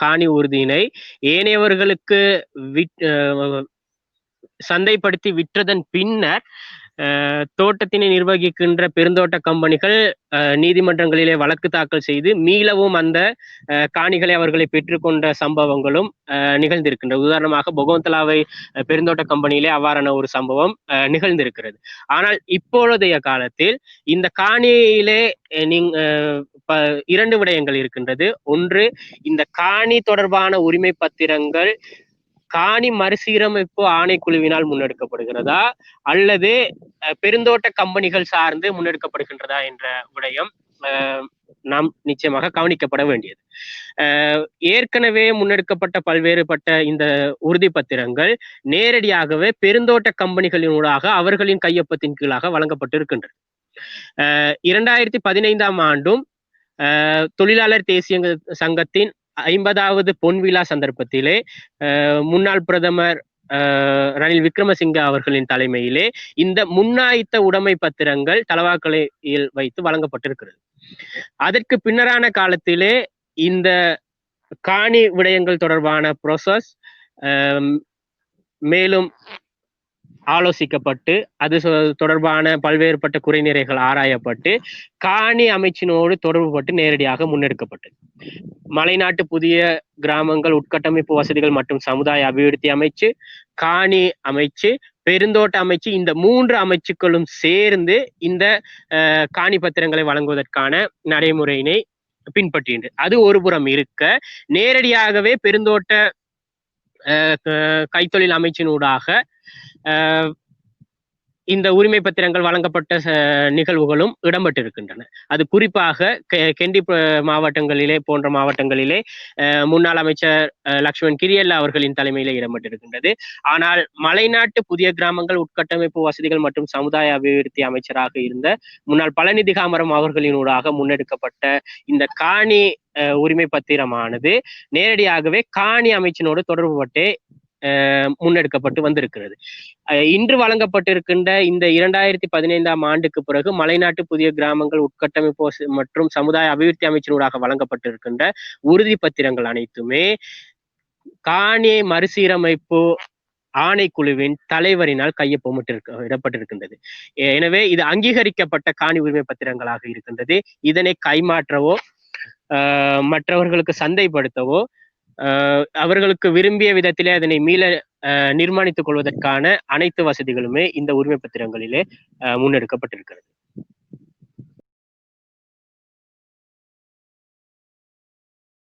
காணி உறுதியினை ஏனையவர்களுக்கு விட் சந்தைப்படுத்தி விற்றதன் பின்னர் தோட்டத்தினை நிர்வகிக்கின்ற பெருந்தோட்ட கம்பெனிகள் நீதிமன்றங்களிலே வழக்கு தாக்கல் செய்து மீளவும் அந்த காணிகளை அவர்களை பெற்றுக்கொண்ட சம்பவங்களும் நிகழ்ந்திருக்கின்றன. உதாரணமாக பொகவந்தலாவை பெருந்தோட்ட கம்பெனியிலே அவ்வாறான ஒரு சம்பவம் நிகழ்ந்திருக்கிறது. ஆனால் இப்பொழுதைய காலத்தில் இந்த காணியிலே நீங்க இரண்டு விடயங்கள் இருக்கின்றது. ஒன்று இந்த காணி தொடர்பான உரிமை பத்திரங்கள் காணி மறுசீரமைப்பு ஆணைக்குழுவினால் முன்னெடுக்கப்படுகிறதா? அல்லது பெருந்தோட்ட கம்பெனிகள் சார்ந்து முன்னெடுக்கப்படுகின்றதா என்ற விடயம் நாம் நிச்சயமாக கவனிக்கப்பட வேண்டியது. ஏற்கனவே முன்னெடுக்கப்பட்ட பல்வேறுபட்ட இந்த உறுதி பத்திரங்கள் நேரடியாகவே பெருந்தோட்ட கம்பெனிகளினூடாக அவர்களின் கையொப்பத்தின் கீழாக வழங்கப்பட்டிருக்கின்றது. இரண்டாயிரத்தி பதினைந்தாம் ஆண்டும் தொழிலாளர் தேசிய சங்கத்தின் ஐம்பதாவது பொன்விழா சந்தர்ப்பத்திலே முன்னாள் பிரதமர் ரணில் விக்ரமசிங்க அவர்களின் தலைமையிலே இந்த முன்னாய்த்த உடைமை பத்திரங்கள் தலவாக்கலையில் வைத்து வழங்கப்பட்டிருக்கிறது. அதற்கு பின்னரான காலத்திலே இந்த காணி விடயங்கள் தொடர்பான ப்ரோசஸ் மேலும் ஆலோசிக்கப்பட்டு அது தொடர்பான பல்வேறுபட்ட குறைநிறைகள் ஆராயப்பட்டு காணி அமைச்சினோடு தொடர்புபட்டு நேரடியாக முன்னெடுக்கப்பட்டது. மலைநாட்டு புதிய கிராமங்கள் உட்கட்டமைப்பு வசதிகள் மற்றும் சமுதாய அபிவிருத்தி அமைச்சு காணி அமைச்சு பெருந்தோட்ட அமைச்சு இந்த மூன்று அமைச்சுக்களும் சேர்ந்து இந்த காணி பத்திரங்களை வழங்குவதற்கான நடைமுறையினை பின்பற்றுகின்றது அது ஒரு புறம் இருக்க நேரடியாகவே பெருந்தோட்ட கைத்தொழில் அமைச்சினூடாக இந்த உரிமை பத்திரங்கள் வழங்கப்பட்ட நிகழ்வுகளும் இடம்பெற்றிருக்கின்றன. அது குறிப்பாக கெண்டி மாவட்டங்களிலே போன்ற மாவட்டங்களிலே முன்னாள் அமைச்சர் லக்ஷ்மண் கிரியல்லா அவர்களின் தலைமையிலே இடம்பெற்றிருக்கின்றது. ஆனால் மலைநாட்டு புதிய கிராமங்கள் உட்கட்டமைப்பு வசதிகள் மற்றும் சமுதாய அபிவிருத்தி அமைச்சராக இருந்த முன்னாள் பழனிதி காமரம் அவர்களினூடாக முன்னெடுக்கப்பட்ட இந்த காணி உரிமை பத்திரமானது நேரடியாகவே காணி அமைச்சினோடு தொடர்புபட்டே முன்னெடுக்கப்பட்டு வந்திருக்கிறது. இன்று வழங்கப்பட்டிருக்கின்ற இந்த இரண்டாயிரத்தி பதினைந்தாம் ஆண்டுக்கு பிறகு மலைநாட்டு புதிய கிராமங்கள் உட்கட்டமைப்பு மற்றும் சமுதாய அபிவிருத்தி அமைச்சினூடாக வழங்கப்பட்டிருக்கின்ற உறுதி பத்திரங்கள் அனைத்துமே காணி மறுசீரமைப்பு ஆணைக்குழுவின் தலைவரினால் கையொப்பமிட்டிருக்க இடப்பட்டிருக்கின்றது. எனவே இது அங்கீகரிக்கப்பட்ட காணி உரிமை பத்திரங்களாக இருக்கின்றது. இதனை கைமாற்றவோ மற்றவர்களுக்கு சந்தைப்படுத்தவோ அவர்களுக்கு விரும்பிய விதத்திலே அதனை மீள நிர்மாணித்துக் கொள்வதற்கான அனைத்து வசதிகளுமே இந்த உரிமை பத்திரங்களிலே முன்னெடுக்கப்பட்டிருக்கிறது.